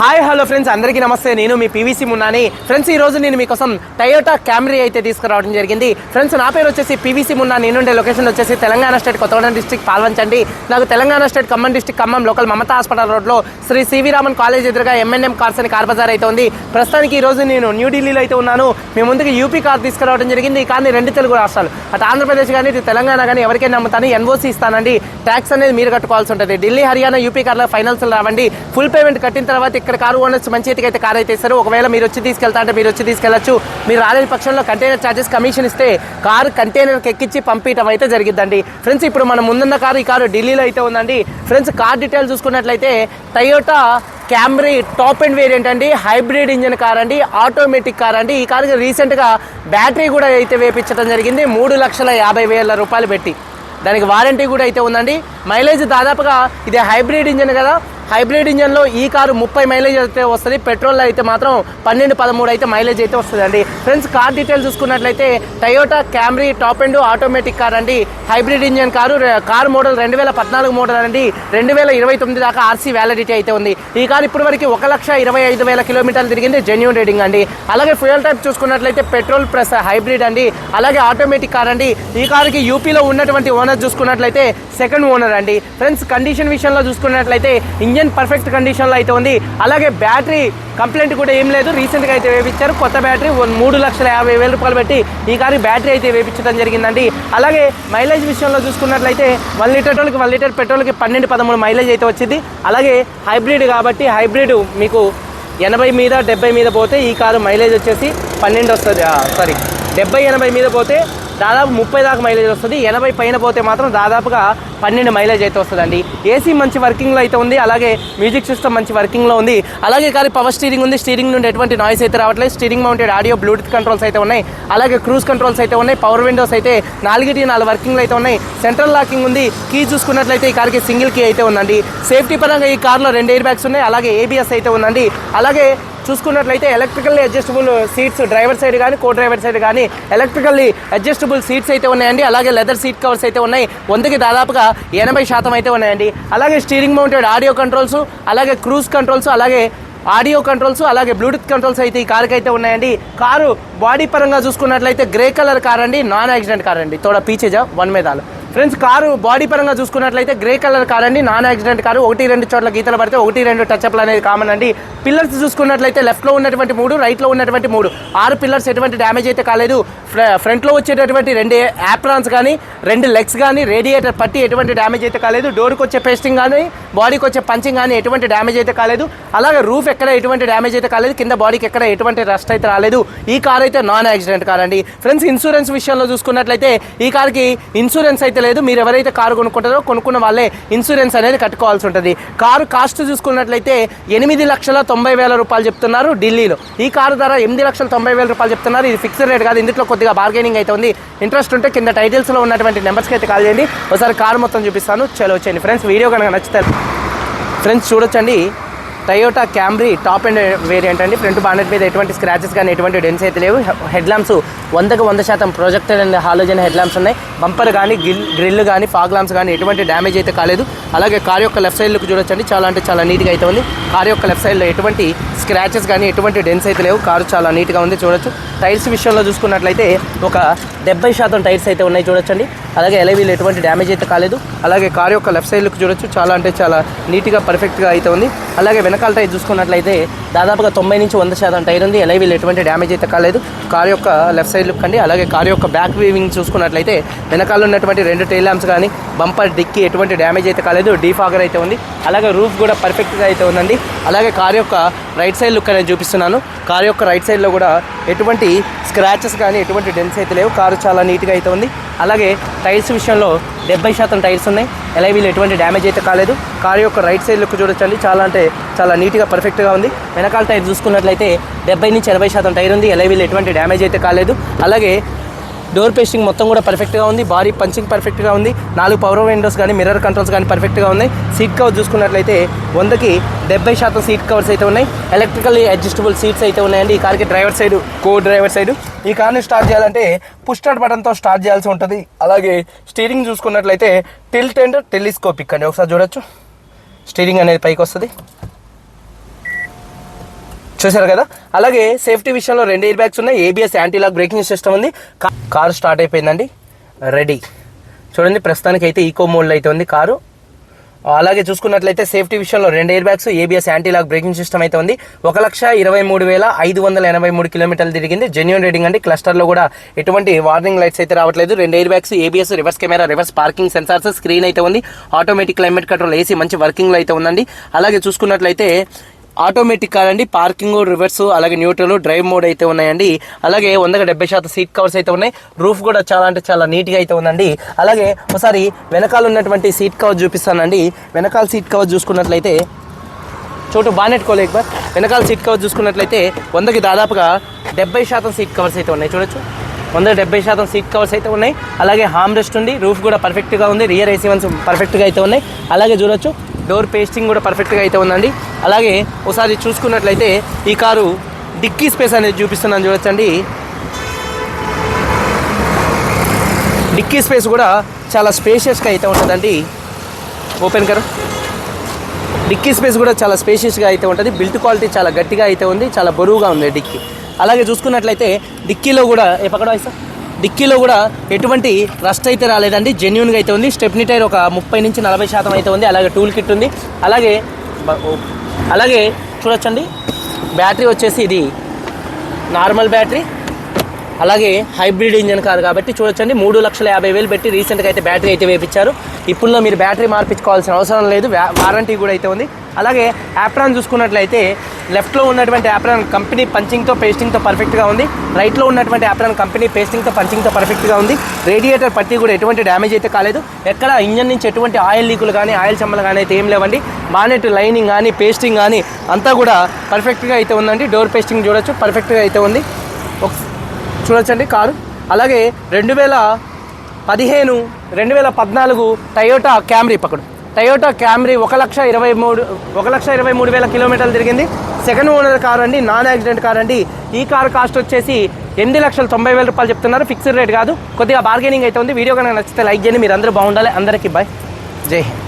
Hi hello friends అందరికీ నమస్తే. నేను మీ పీవీసీ మున్నాని. ఫ్రెండ్స్ ఈ రోజు నేను మీకోసం టయోటా క్యామ్రీ అయితే తీసుకురావడం జరిగింది. ఫ్రెండ్స్ నా పేరు వచ్చేసి పీవీసీ మున్నా నేనుండే లొకేషన్ వచ్చేసి తెలంగాణ స్టేట్ కొత్తగూడెం డిస్టిక్ పాల్వంచండి. నాకు Telangana state Khammam district Khammam local Mamata hospital రోడ్లో శ్రీ సివి రామన్ కాలేజ్ ఎదురుగా ఎంఎన్ఎం కార్స్ అని కార్ బజార్ అయితే ఉంది. ప్రస్తుతానికి ఈ రోజు నేను న్యూఢిల్లీలో అయితే ఉన్నాను. మీ ముందుకు యూపీ కార్ తీసుకురావడం జరిగింది. కానీ రెండు తెలుగు రాష్ట్రాలు. అటు ఆంధ్రప్రదేశ్ కానీ ఇటు తెలంగాణ కానీ ఎవరికైనా నమ్ముతాను ఎన్ఓసి ఇస్తానండి. ట్యాక్స్ అనేది మీరు కట్టుకోవాల్సి ఉంటుంది. ఢిల్లీ హర్యానా యూపీ కార్లో ఫైనల్స్ రావండి. ఫుల్ పేమెంట్ కట్టిన తర్వాత ఇక్కడ కారు ఓనర్స్ మంచి చేతికి అయితే కారు అయితే ఇస్తారు. ఒకవేళ మీరు వచ్చి తీసుకెళ్తా అంటే మీరు వచ్చి తీసుకెళ్ళొచ్చు మీరు రాలేని పక్షంలో కంటైనర్ ఛార్జెస్ కమిషన్ ఇస్తే కారు కంటైనర్కి ఎక్కించి పంపించడం అయితే జరిగిద్దండి. ఫ్రెండ్స్ ఇప్పుడు మనం ముందున్న కారు ఈ కారు ఢిల్లీలో అయితే ఉందండి. ఫ్రెండ్స్ కార్ డీటెయిల్ చూసుకున్నట్లయితే Toyota Camry top and variant అండి. హైబ్రిడ్ ఇంజిన్ కార్ అండి. ఆటోమేటిక్ కార్ అండి. ఈ కారుకి రీసెంట్గా బ్యాటరీ కూడా అయితే వేపించడం జరిగింది. మూడు లక్షల యాభై వేల రూపాయలు పెట్టి. దానికి వారంటీ కూడా అయితే ఉందండి. మైలేజ్ దాదాపుగా ఇది హైబ్రిడ్ ఇంజిన్ కదా. హైబ్రిడ్ ఇంజన్లో ఈ కారు ముప్పై మైలేజ్ అయితే వస్తుంది. పెట్రోల్లో అయితే మాత్రం పన్నెండు పదమూడు అయితే మైలేజ్ అయితే వస్తుందండి. ఫ్రెండ్స్ కార్ డీటెయిల్స్ చూసుకున్నట్లయితే Toyota Camry top and automatic car అండి. Hybrid engine car car model రెండు వేల పద్నాలుగు మోడల్ అండి. రెండు వేల ఇరవై తొమ్మిది దాకా ఆర్సీ వ్యాలిడిటీ అయితే ఉంది. ఈ కారు ఇప్పటి వరకు ఒక లక్ష ఇరవై ఐదు వేల కిలోమీటర్లు తిరిగింది. జెన్యున్ రీడింగ్ అండి. అలాగే ఫ్యూయల్ టైప్ చూసుకున్నట్లయితే పెట్రోల్ ప్లస్ హైబ్రిడ్ అండి. అలాగే ఆటోమేటిక్ కార్ అండి. ఈ కారుకి యూపీలో ఉన్నటువంటి ఓనర్ చూసుకున్నట్లయితే సెకండ్ ఓనర్ అండి. ఫ్రెండ్స్ కండిషన్ విషయంలో చూసుకున్నట్లయితే ఇంజన్ పర్ఫెక్ట్ కండిషన్లో అయితే ఉంది. అలాగే బ్యాటరీ కంప్లైంట్ కూడా ఏం లేదు. రీసెంట్గా అయితే వేపించారు. కొత్త బ్యాటరీ మూడు లక్షల యాభై వేల రూపాయలు పెట్టి ఈ కారు బ్యాటరీ అయితే వేపించడం జరిగిందండి. అలాగే మైలేజ్ విషయంలో చూసుకున్నట్లయితే వన్ లీటర్ పెట్రోల్కి వన్ లీటర్ పెట్రోల్కి పన్నెండు పదమూడు మైలేజ్ అయితే వచ్చింది. అలాగే హైబ్రిడ్ కాబట్టి హైబ్రిడ్ మీకు ఎనభై మీద డెబ్బై మీద పోతే ఈ కారు మైలేజ్ వచ్చేసి పన్నెండు వస్తుంది. సారీ డెబ్బై ఎనభై మీద పోతే దాదాపు ముప్పై దాకా మైలేజ్ వస్తుంది. ఎనభై పైన పోతే మాత్రం దాదాపుగా పన్నెండు మైలేజ్ అయితే వస్తుందండి. ఏసీ మంచి వర్కింగ్లో అయితే ఉంది. అలాగే మ్యూజిక్ సిస్టమ్ మంచి వర్కింగ్లో ఉంది. అలాగే కానీ పవర్ స్టీరింగ్ ఉంది. స్టీరింగ్ నుండి ఎటువంటి నాయిస్ అయితే రావట్లేదు. Steering mounted audio bluetooth controls అయితే ఉన్నాయి. అలాగే క్రూజ్ కంట్రోల్స్ అయితే ఉన్నాయి. పవర్ విండోస్ అయితే నాలుగిటి నాలుగు వర్కింగ్లు అయితే ఉన్నాయి. సెంట్రల్ లాకింగ్ ఉంది. కీ చూసుకున్నట్లయితే ఈ కార్కి సింగిల్ కీ అయితే ఉందండి. సేఫ్టీ పరంగా ఈ కార్లో రెండు ఎయిర్ బ్యాగ్స్ ఉన్నాయి. అలాగే ఏబిఎస్ అయితే ఉందండి. అలాగే చూసుకున్నట్లయితే electrically adjustable seats driver side కానీ కో డ్రైవర్ సైడ్ కానీ ఎలక్ట్రికల్లీ అడ్జస్టబుల్ సీట్స్ అయితే ఉన్నాయండి. అలాగే లెదర్ సీట్ కవర్స్ అయితే ఉన్నాయి. వందకి దాదాపుగా ఎనభై శాతం అయితే ఉన్నాయండి. అలాగే స్టీరింగ్ మౌంటెడ్ ఆడియో కంట్రోల్స్ అలాగే క్రూజ్ కంట్రోల్స్ అలాగే ఆడియో కంట్రోల్స్ అలాగే బ్లూటూత్ కంట్రోల్స్ అయితే ఈ కారుకి అయితే ఉన్నాయండి. కారు బాడీ పరంగా చూసుకున్నట్లయితే గ్రే కలర్ కార్ అండి. నాన్ యాక్సిడెంట్ కార్ అండి. తోడ పీచేజా వన్ మేదాలు ఫ్రెండ్స్ కారు బాడీ పరంగా చూసుకున్నట్లయితే గ్రే కలర్ కార్ అండి నాన్ యాక్సిడెంట్ కారు. ఒకటి రెండు చోట్ల గీతలు పడితే ఒకటి రెండు టచ్అప్లు అనేది కామన్ అండి. పిల్లర్స్ చూసుకున్నట్లయితే లెఫ్ట్లో ఉన్నటువంటి మూడు రైట్లో ఉన్నటువంటి మూడు. ఆరు పిల్లర్స్ ఎటువంటి డ్యామేజ్ అయితే కాలేదు. ఫ్ర- ఫ్రంట్లో వచ్చేటటువంటి రెండు యాప్రాన్స్ కానీ రెండు లెగ్స్ కానీ రేడియేటర్ పట్టి ఎటువంటి డ్యామేజ్ అయితే కాలేదు. డోర్కి వచ్చే పేస్టింగ్ కానీ బాడీకి వచ్చే పంచింగ్ కానీ ఎటువంటి డ్యామేజ్ అయితే కాలేదు. అలాగే రూఫ్ ఎక్కడ ఎటువంటి డ్యామేజ్ అయితే కాలేదు. కింద బాడీకి ఎక్కడ ఎటువంటి రస్ట్ అయితే రాలేదు. ఈ కార్ అయితే నాన్ యాక్సిడెంట్ కార్ అండి. ఫ్రెండ్స్ ఇన్సూరెన్స్ విషయంలో చూసుకున్నట్లయితే ఈ కార్కి ఇన్సూరెన్స్ అయితే లేదు మీరు ఎవరైతే కారు కొనుక్కుంటారో కొనుక్కున్న వాళ్ళే ఇన్సూరెన్స్ అనేది కట్టుకోవాల్సి ఉంటుంది. కారు కాస్ట్ చూసుకున్నట్లయితే ఎనిమిది లక్షల తొంభై వేల రూపాయలు చెప్తున్నారు ఢిల్లీలో. ఈ కారు ధర ఎనిమిది లక్షల తొంభై వేల రూపాయలు చెప్తున్నారు. ఇది ఫిక్స్డ్ రేట్ కాదు ఇందులో కొద్దిగా బార్గెనింగ్ అయితే ఉంది. ఇంట్రెస్ట్ ఉంటే కింద టైటిల్స్లో ఉన్నటువంటి నెంబర్స్కి అయితే కాల్ చేయండి. ఒకసారి కారు మొత్తం చూపిస్తాను. చలో వచ్చేయండి. ఫ్రెండ్స్ వీడియో కనుక నచ్చితే ఫ్రెండ్స్ చూడొచ్చండి. Toyota Camry top and variant అండి. ఫ్రంట్ బానెట్ మీద ఎటువంటి స్క్రాచెస్ కానీ ఎటువంటి డెన్స్ అయితే లేవు. హెడ్ ల్యాంప్స్ వందకు వంద శాతం projector and halogen head lamps ఉన్నాయి. బంపర్ కానీ గిల్ గ్రిల్ కానీ ఫాగ్ ల్యాంప్స్ కానీ ఎటువంటి డ్యామేజ్ అయితే కాలేదు. అలాగే కార్ యొక్క లెఫ్ట్ సైడ్ లుక్ చూడొచ్చండి. చాలా అంటే చాలా నీట్గా అయితే ఉంది. కార్ యొక్క లెఫ్ట్ సైడ్లో ఎటువంటి స్క్రాచెస్ కానీ ఎటువంటి డెన్స్ అయితే లేవు. కారు చాలా నీట్గా ఉంది. చూడొచ్చు. టైర్స్ విషయంలో చూసుకున్నట్లయితే ఒక డెబ్బై శాతం టైర్స్ అయితే ఉన్నాయి చూడొచ్చండి. అలాగే ఎలవీలు ఎటువంటి డ్యామేజ్ అయితే కాలేదు. అలాగే కార్ యొక్క లెఫ్ట్ సైడ్ లుక్ చూడొచ్చు. చాలా అంటే చాలా నీట్గా పర్ఫెక్ట్గా అయితే ఉంది. అలాగే వెనకాల టైర్ చూసుకున్నట్లయితే దాదాపుగా తొంభై నుంచి వంద శాతం టైర్ ఉంది. ఎలవీలు ఎటువంటి డ్యామేజ్ అయితే కాలేదు. కార్ యొక్క లెఫ్ట్ సైడ్ లుక్ అండి. అలాగే కార్ యొక్క బ్యాక్ వీవింగ్ చూసుకున్నట్లయితే వెనకాల ఉన్నటువంటి రెండు టైల్ ల్యాంప్స్ కానీ బంపర్ డిక్కి ఎటువంటి డ్యామేజ్ అయితే కాలేదు. డీఫాగర్ అయితే ఉంది. అలాగే రూఫ్ కూడా పర్ఫెక్ట్గా అయితే ఉందండి. అలాగే కార్ యొక్క రైట్ సైడ్ లుక్ అనేది చూపిస్తున్నాను. కార్ యొక్క రైట్ సైడ్లో కూడా ఎటువంటి స్క్రాచెస్ కానీ ఎటువంటి డెన్స్ అయితే లేవు. కారు చాలా నీట్గా అయితే ఉంది. అలాగే టైర్స్ విషయంలో డెబ్బై శాతం టైర్స్ ఉన్నాయి. ఎలైవీలు ఎటువంటి డ్యామేజ్ అయితే కాలేదు. కారు యొక్క రైట్ సైడ్ లుక్ చూడొచ్చండి. చాలా అంటే చాలా నీట్గా పర్ఫెక్ట్గా ఉంది. వెనకాల టైర్ చూసుకున్నట్లయితే డెబ్బై నుంచి ఎనభై శాతం టైర్ ఉంది. ఎలైవీలు ఎటువంటి డ్యామేజ్ అయితే కాలేదు. అలాగే డోర్ పేస్టింగ్ మొత్తం కూడా పర్ఫెక్ట్గా ఉంది. బాడీ పంచింగ్ పర్ఫెక్ట్గా ఉంది. నాలుగు పవర్ విండోస్ కానీ మిర్రర్ కంట్రోల్స్ కానీ పర్ఫెక్ట్గా ఉన్నాయి. సీట్ కవర్ చూసుకున్నట్లయితే వందకి డెబ్బై శాతం సీట్ కవర్స్ అయితే ఉన్నాయి. ఎలక్ట్రికల్లీ అడ్జస్టబుల్ సీట్స్ అయితే ఉన్నాయండి. ఈ కార్కి driver side co driver side. ఈ కార్ని స్టార్ట్ చేయాలంటే పుష్ స్టార్ట్ బటన్తో స్టార్ట్ చేయాల్సి ఉంటుంది. అలాగే స్టీరింగ్ చూసుకున్నట్లయితే టిల్ట్ అండ్ టెలిస్కోపిక్ అండి. ఒకసారి చూడొచ్చు. స్టీరింగ్ అనేది పైకి వస్తుంది. చూసారు కదా? అలాగే సేఫ్టీ విషయంలో రెండు ఎయిర్ బ్యాగ్స్ ఉన్నాయి. ఏబిఎస్ యాంటీలాక్ బ్రేకింగ్ సిస్టమ్ ఉంది. కారు స్టార్ట్ అయిపోయిందండి. రెడీ చూడండి ప్రస్తుతానికి అయితే ఈకో మోడ్లో అయితే ఉంది కారు. అలాగే చూసుకున్నట్లయితే సేఫ్టీ విషయంలో రెండు air bags ABS antilock braking system అయితే ఉంది. ఒక లక్ష ఇరవై మూడు వేల ఐదు వందల ఎనభై మూడు కిలోమీటర్లు తిరిగింది. జెన్యున్ రేటింగ్ అండి. క్లస్టర్లో కూడా ఎటువంటి వార్నింగ్ లైట్స్ అయితే రావట్లేదు. రెండు air bags ABS reverse camera reverse parking sensors screen అయితే ఉంది. ఆటోమేటిక్ క్లైమేట్ కంట్రోల్ ఏసీ మంచి వర్కింగ్లో అయితే ఉందండి. అలాగే చూసుకున్నట్లయితే ఆటోమేటిక్ కాదండి. పార్కింగ్ రివర్స్ అలాగే న్యూట్రల్ డ్రైవ్ మోడ్ అయితే ఉన్నాయండి. అలాగే వందగా డెబ్బై శాతం సీట్ కవర్స్ అయితే ఉన్నాయి. రూఫ్ కూడా చాలా అంటే చాలా నీట్గా అయితే ఉందండి. అలాగే ఒకసారి వెనకాల ఉన్నటువంటి సీట్ కవర్ చూపిస్తానండి. వెనకాల సీట్ కవర్ చూసుకున్నట్లయితే చోటు బానెట్ కోలేక్ బార్ వెనకాల సీట్ కవర్ చూసుకున్నట్లయితే వందకి దాదాపుగా డెబ్బై శాతం సీట్ కవర్స్ అయితే ఉన్నాయి. చూడొచ్చు. వంద డెబ్బై శాతం సీట్ కవర్స్ అయితే ఉన్నాయి. అలాగే హామ్ రెస్ట్ ఉంది. రూఫ్ కూడా పర్ఫెక్ట్గా ఉంది. రియర్ ఏసీ వన్స్ పర్ఫెక్ట్గా అయితే ఉన్నాయి. అలాగే చూడొచ్చు. డోర్ పేస్టింగ్ కూడా పర్ఫెక్ట్గా అయితే ఉందండి. అలాగే ఒకసారి చూసుకున్నట్లయితే ఈ కారు డిక్కీ స్పేస్ అనేది చూపిస్తున్నాను చూడొచ్చండి. డిక్కీ స్పేస్ కూడా చాలా స్పేషియస్గా అయితే ఉంటుందండి. ఓపెన్ కరు. డిక్కీ స్పేస్ కూడా చాలా స్పేషియస్గా అయితే ఉంటుంది. బిల్ట్ క్వాలిటీ చాలా గట్టిగా అయితే ఉంది. చాలా బరువుగా ఉంది డిక్కీ. అలాగే చూసుకున్నట్లయితే డిక్కీలో కూడా ఏ పక్కన సార్ డిక్కీలో కూడా ఎటువంటి రస్ట్ అయితే రాలేదండి. జెన్యున్గా అయితే ఉంది. స్టెప్నీ టైర్ ఒక ముప్పై నుంచి నలభై శాతం అయితే ఉంది. అలాగే టూల్ కిట్ ఉంది. అలాగే అలాగే చూడొచ్చండి. బ్యాటరీ వచ్చేసి ఇది నార్మల్ బ్యాటరీ అలాగే హైబ్రిడ్ ఇంజన్ కాదు కాబట్టి చూడొచ్చండి. మూడు లక్షల యాభై వేలు పెట్టి రీసెంట్గా అయితే బ్యాటరీ అయితే వేపించారు ఇప్పుడులో మీరు బ్యాటరీ మార్పించుకోవాల్సిన అవసరం లేదు. వారంటీ కూడా అయితే ఉంది. అలాగే యాప్రాన్ చూసుకున్నట్లయితే లెఫ్ట్లో ఉన్నటువంటి యాప్రాన్ కంపెనీ పంచింగ్తో పేస్టింగ్తో పర్ఫెక్ట్గా ఉంది. రైట్లో ఉన్నటువంటి యాప్రాన్ కంపెనీ పేస్టింగ్తో పంచింగ్తో పర్ఫెక్ట్గా ఉంది. రేడియేటర్ పట్టి కూడా ఎటువంటి డ్యామేజ్ అయితే కాలేదు. ఎక్కడ ఇంజన్ నుంచి ఎటువంటి ఆయిల్ లీకులు కానీ ఆయిల్ చెమ్మలు కానీ అయితే ఏం లేవండి. బానెట్ లైనింగ్ కానీ పేస్టింగ్ కానీ అంతా కూడా పర్ఫెక్ట్గా అయితే ఉందండి. డోర్ పేస్టింగ్ చూడొచ్చు. పర్ఫెక్ట్గా అయితే ఉంది. ఒక చూడొచ్చండి కారు. అలాగే రెండు వేల పదిహేను రెండు వేల పద్నాలుగు టయోటా క్యామ్రీ పక్కడు టయోటా క్యామ్రీ ఒక లక్ష ఇరవై మూడు ఒక లక్ష ఇరవై మూడు వేల కిలోమీటర్లు తిరిగింది. సెకండ్ ఓనర్ కార్ అండి నాన్ యాక్సిడెంట్ కార్ అండి. ఈ కార్ కాస్ట్ వచ్చేసి ఎనిమిది లక్షల తొంభై వేల రూపాయలు చెప్తున్నారు. ఫిక్స్డ్ రేట్ కాదు. కొద్దిగా బార్గెనింగ్ అయితే ఉంది. వీడియో కనుక నచ్చితే లైక్ చేయండి. మీరు అందరూ బాగుండాలి. అందరికీ బాయ్. జై హింద్.